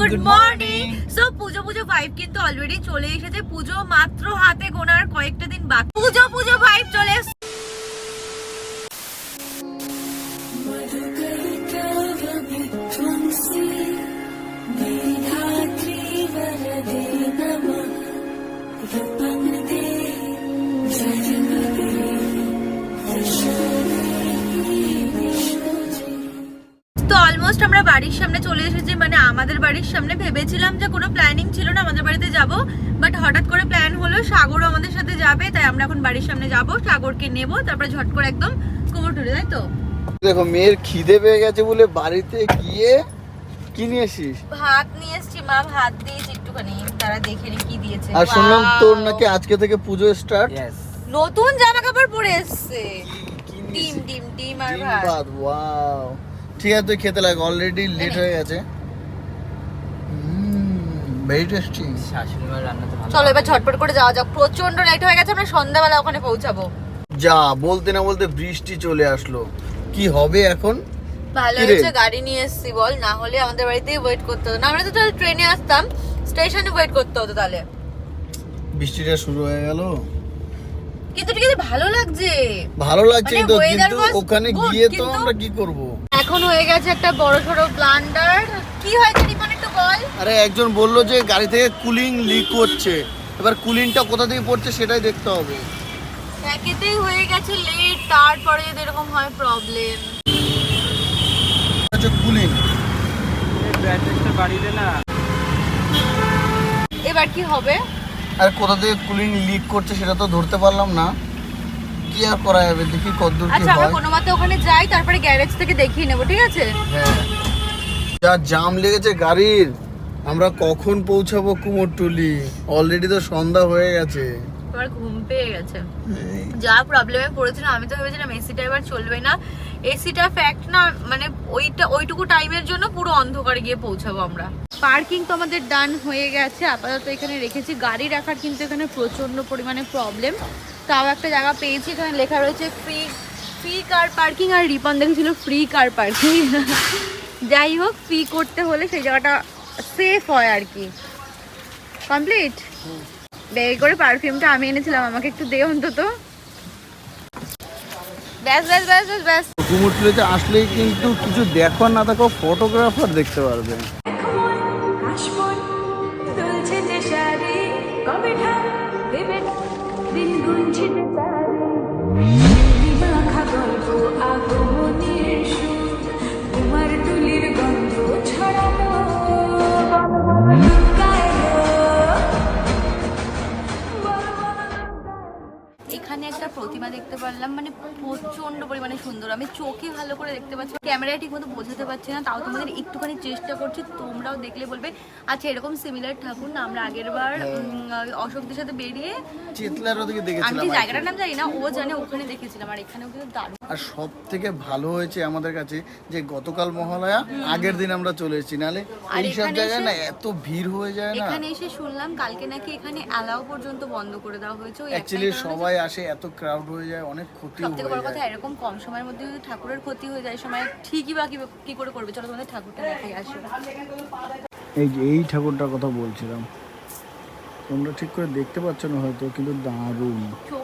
Good morning so পুজো পুজো vibe কিন্তু already চলে এসেছে। পুজো মাত্র হাতে গোনার কয়েকটা দিন বাকি। পুজো পুজো ভাইব চলে এসেছে। অলমোস্ট আমরা বাড়ির সামনে চলে এসেছি মানে আমাদের বাড়ির সামনে। ভেবেছিলাম যে কোনো প্ল্যানিং ছিল না আমাদের বাড়িতে যাব বাট হঠাৎ করে প্ল্যান হলো সাগরও আমাদের সাথে যাবে তাই আমরা এখন বাড়ির সামনে যাব সাগরকে নেব তারপরে ঝট করে একদম কুমোরটুলি তাই তো? দেখো মেয়ের খিদে পেয়ে গেছে বলে বাড়িতে গিয়ে কি নিয়ে এসিস ভাত নিয়ে এসছি মা ভাত দিয়েছি একটুখানি তারা দেখে নি কি দিয়েছে। আর শুনলাম তোর নাকি আজকে থেকে পুজো স্টার্ট নতুন জামা কাপড় পরে এসছে। ডিম ডিম ডিম আর ভাত। ওয়াও ঠিক আছে তুই খেতে লাগ অলরেডি লেট হয়ে গেছে। ভেরি টেস্টি চলো এবার ঝটপট করে যাওয়া যাক। প্রচণ্ড লেট হয়ে গেছে আমরা সন্ধ্যাবেলা ওখানে পৌঁছাবো। যা বলতে না বলতে বৃষ্টি চলে আসলো। কি হবে এখন? ভালো? হয়েছে গাড়ি নিয়ে এসছি বল। না হলে আমাদের বাড়িতেই ওয়েট করতে হতো। না আমরা তো তাহলে ট্রেনে আসতাম। স্টেশনে ওয়েট করতে হতো তাহলে। বৃষ্টিটা শুরু হয়ে গেল। কিন্তু ঠিক আছে ভালো লাগছে। ভালো লাগছে মানে তো কিন্তু ওখানে গিয়ে তো আমরা কি করব? এখন হয়ে গেছে একটা বড় সড়ো ব্লান্ডার কি হয়েছে রিপন একটু বল। আরে একজন বলল যে গাড়ি থেকে কুলিং লিক করছে এবার কুলিংটা কোথা থেকে পড়ছে সেটাই দেখতে হবে। একেতেই হয়ে গেছে লেট তারপরে যদি এরকম হয় প্রবলেম হচ্ছে কুলিং এবার কি হবে? আর কোথা থেকে কুলিং লিক করছে সেটা তো ধরতে পারলাম না। কি আর করা যাবে? দেখি কতদূর কি আচ্ছা আমরা হয়। কোনো মতে ওখানে যাই তারপরে গ্যারেজ থেকে দেখিয়ে নেব ঠিক আছে? হ্যাঁ। যা জাম লেগেছে গাড়ির আমরা কখন পৌঁছাবো কুমোরটুলি? অলরেডি তো সন্ধ্যা হয়ে গেছে। এবার ঘুম পেয়ে গেছে। যা প্রবলেমে পড়েছিলাম আমি তো ভেবেছিলাম এসিটা এবার চলবে না। এসিটা ফ্যাক্ট না মানে ওইটা ওইটুকু টাইমের জন্য পুরো অন্ধকারে গিয়ে পৌঁছাবো আমরা। পার্কিং তো আমাদের ডান হয়ে গেছে আপাতত এখানে রেখেছি। গাড়ি রাখার কিন্তু এখানে প্রচণ্ড পরিমাণে প্রবলেম তাও একটা জায়গা পেয়েছি এখানে লেখা রয়েছে ফ্রি ফ্রি কার পার্কিং আর রিপন দেখেছিল ফ্রি কার পার্কিং যাই হোক ফ্রি করতে হলে সেই জায়গাটা সেফ হয় আর কি। কমপ্লিট বের করে পারফিউমটা আমি এনেছিলাম আমাকে একটু দে অন্তত। ব্যাস ব্যাস ব্যাস ব্যাস ব্যাস। কুমোরটুলিতে আসলেই কিন্তু কিছু দেখো না দেখো ফটোগ্রাফার দেখতে পারবে। কবে দিন গুনছিতে এখানে একটা প্রতিমা দেখতে পারলাম মানে প্রচণ্ড পরিমাণে সুন্দর আমি চোখে ভালো করে দেখতে পাচ্ছি ক্যামেরায় ঠিক মতো বোঝাতে পারছি না তাও তোমাদের একটুখানি চেষ্টা করছি তোমরাও দেখলে বলবে আচ্ছা এরকম সিমিলার ঠাকুর না আমরা আগের বার অশোকদের সাথে বেরিয়ে আমি। জায়গাটার নাম জানি না ও জানে ওখানে দেখেছিলাম আর এখানেও কিন্তু দারুণ আর সব থেকে ভালো হয়েছে আমাদের কাছে যে গতকাল মহালয়া আগের দিন আমরা চলে এসেছি। নালে এইসব জায়গায় না এত ভিড় হয়ে যায় না। এখানে এসে শুনলাম কালকে নাকি এখানে অ্যালাউ পর্যন্ত বন্ধ করে দেওয়া হয়েছে। ওই অ্যাকচুয়ালি সবাই আসে এত ক্রাউড হয়ে যায় অনেক ক্ষতি হয়ে কথা যায়। এরকম কম সময়ের মধ্যে যদি ঠাকুরের ক্ষতি হয়ে যায় সময় ঠিকই বা কি- করে করবে? চলো তোমাদের ঠাকুরটা দেখাই আসো। এই যে এই ঠাকুরটার কথা বলছিলাম। তোমরা ঠিক করে দেখতে পাচ্ছ না হয়তো কিন্তু দারুণ।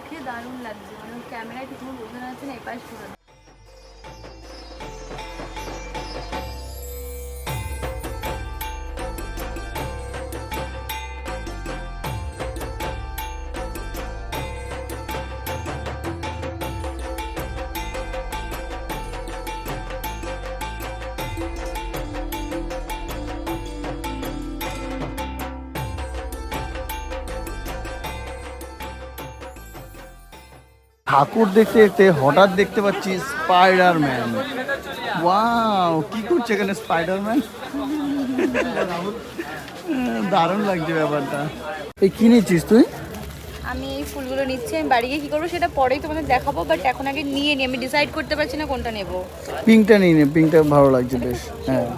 চোখে দারুণ লাগছে। মানে ক্যামেরায় ঠিক বোঝা যাচ্ছে না এপাশ পুরো ঠাকুর দেখতে দেখতে হঠাৎ দেখতে পাচ্ছি স্পাইডার ম্যান ওয়াও কি করছে এখানে স্পাইডার ম্যান দারুণ লাগছে ব্যাপারটা। এই কি নিচ্ছিস তুই? আমি এই ফুলগুলো নিচ্ছি আমি বাড়ি গিয়ে কি করব সেটা পরেই তোমাদের দেখাবো বাট এখন আগে নিয়ে নিই আমি ডিসাইড করতে পারছি না কোনটা নেব। পিঙ্কটা নিয়ে নে পিঙ্কটা ভালো লাগছে বেশ হ্যাঁ।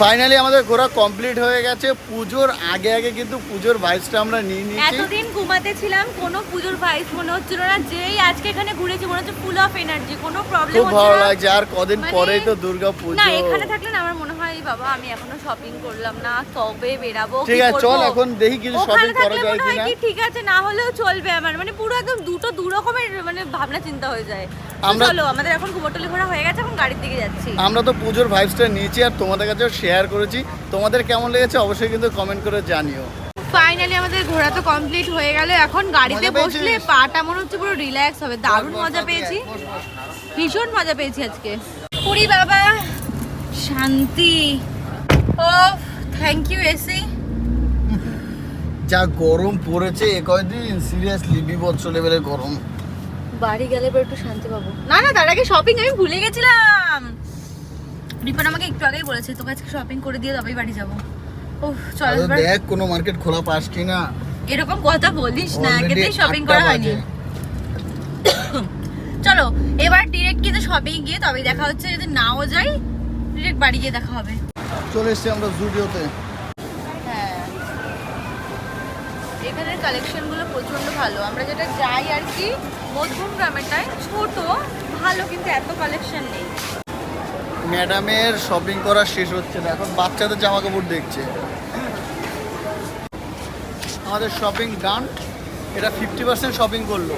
ফাইনালি আমাদের ঘোরা কমপ্লিট হয়ে গেছে। পুজোর আগে আগে কিন্তু পুজোর ভাইসটা আমরা নিয়ে নিয়েছি। এতদিন ঘুমাতে ছিলাম কোনো পুজোর ভাইস মনে হচ্ছিল না। যেই আজকে এখানে ঘুরেছি মনে হচ্ছে ফুল অফ এনার্জি কোনো প্রবলেম খুব ভালো লাগছে। আর কদিন মানে- পরেই তো দুর্গা পুজো। না এখানে থাকলে না আমার মনে হয় বাবা আমি এখনও শপিং করলাম না কবে বেরাবো ঠিক আছে চল এখন দেখি কিছু শপিং করা যায় কিনা। ঠিক আছে না হলেও চলবে আমার। মানে পুরো একদম দুটো দু রকমের মানে ভাবনা চিন্তা হয়ে যায়। আমরা- চলো আমাদের এখন কুমোরটলি ঘোরা হয়ে গেছে এখন গাড়ির দিকে যাচ্ছি। আমরা তো পুজোর ভাইবসটা নিয়েছি আর তোমাদের কাছেও শেয়ার করেছি। তোমাদের কেমন লেগেছে অবশ্যই কিন্তু কমেন্ট করে জানিও। ফাইনালি আমাদের ঘোরা তো কমপ্লিট হয়ে গেল এখন গাড়িতে বসলে পাটা মনে হচ্ছে পুরো রিল্যাক্স হবে দারুণ মজা পেয়েছি। ভীষণ মজা পেয়েছি আজকে। পুরি বাবা শান্তি। ও থ্যাংক ইউ এসি। যা গরম পড়েছে এ কয়দিন? সিরিয়াসলি বিভৎস লেভেলের গরম। বাড়ি গেলে এবার একটু শান্তি পাবো। না না তার আগে শপিং আমি ভুলে গেছিলাম। রিপন আমাকে একটু আগেই বলেছে তোকে আজকে শপিং করে দিয়ে তবেই বাড়ি যাব। ওহ চল দেখ কোনো মার্কেট খোলা পাস কিনা। এরকম কথা বলিস না আগেতেই শপিং করা হয়নি। চলো এবার ডিরেক্ট কিন্তু শপিং গিয়ে তবেই দেখা হচ্ছে যদি নাও যাই ডিরেক্ট বাড়ি গিয়ে দেখা হবে। চলে এসছি আমরা জুডিওতে এখানের কালেকশনগুলো প্রচণ্ড ভালো। আমরা যেটা যাই আর কি, মধ্যম গ্রামেটায় ছোট, ভালো কিন্তু এত কালেকশন নেই। ম্যাডামের শপিং করা শেষ হচ্ছে না, এখন বাচ্চাদের জামা কাপড় দেখছে। আমাদের শপিং ডান এটা ফিফটি পার্সেন্ট শপিং করল।